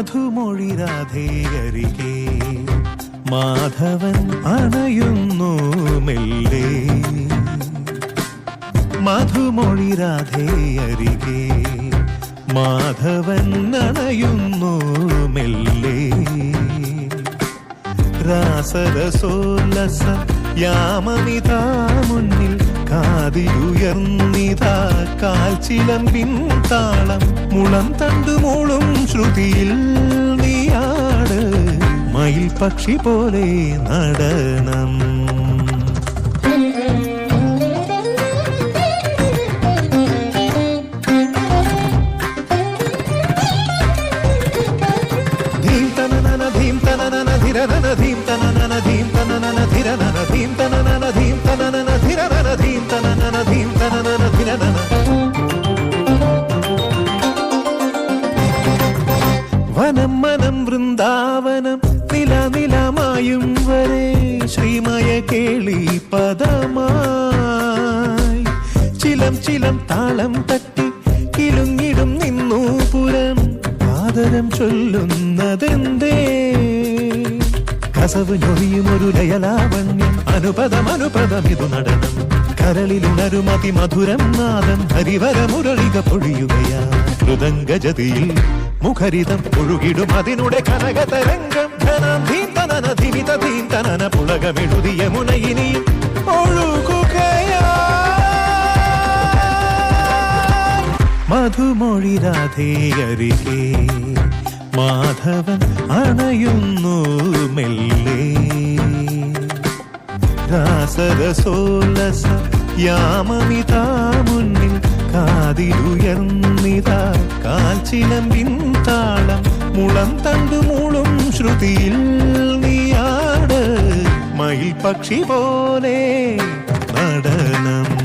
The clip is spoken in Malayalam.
മധുമൊഴി രാധേയരികെ മാധവൻ അണയുന്നു മെല്ലെ. മധുമൊഴി രാധേയരികെ. മാധവൻ അണയുന്നു മെല്ലെ. രാസരസോല്ലസ യാമമിതാ കാതിലുയർന്നിതാ കാൽച്ചിലമ്പിൻ താളം മുളം തണ്ടുമോളും ശ്രുതിയിൽ നീയാട്. മയിൽ പക്ഷി പോലെ നടനം. വനം മനം വൃന്ദാവനം നില നിലമായും വരെ ശ്രീമയ കേളി പദമായി. ചിലം ചിലം താളം തട്ടി കിലുങ്ങിടും നിന്നു പുരം. ആദരം ചൊല്ലുന്നതെന്തേ? കസവ് ഞൊറിയും ഒരു ലയലാവണ്യം. അനുപദം അനുപദം ഇതു നടനം. കരളിലുണരുമതി മധുരം നാദം. ഹരിവര മുരളിക പൊഴിയുകയാ. മൃദംഗജതിയിൽ മുഖരിതം ഒഴുകിടും അതിനുടെ കനകതരംഗം തനന ധിമിത തനന പുളകമെഴുതിയ മുനയിനിയും ഒഴുകുകയാ. മധുമൊഴി രാധേയരികെ മാധവൻ അണയുന്നു മെല്ലേ. രാസരസോല്ലസ യാമമിതാ മുന്നിൽ കാതിലുയർന്നിതാ. കാൽച്ചിലമ്പിൻ താളം മുളം തണ്ടു മൂളും ശ്രുതിയിൽ നീയാട്. മയിൽ പക്ഷി പോലെ നടനം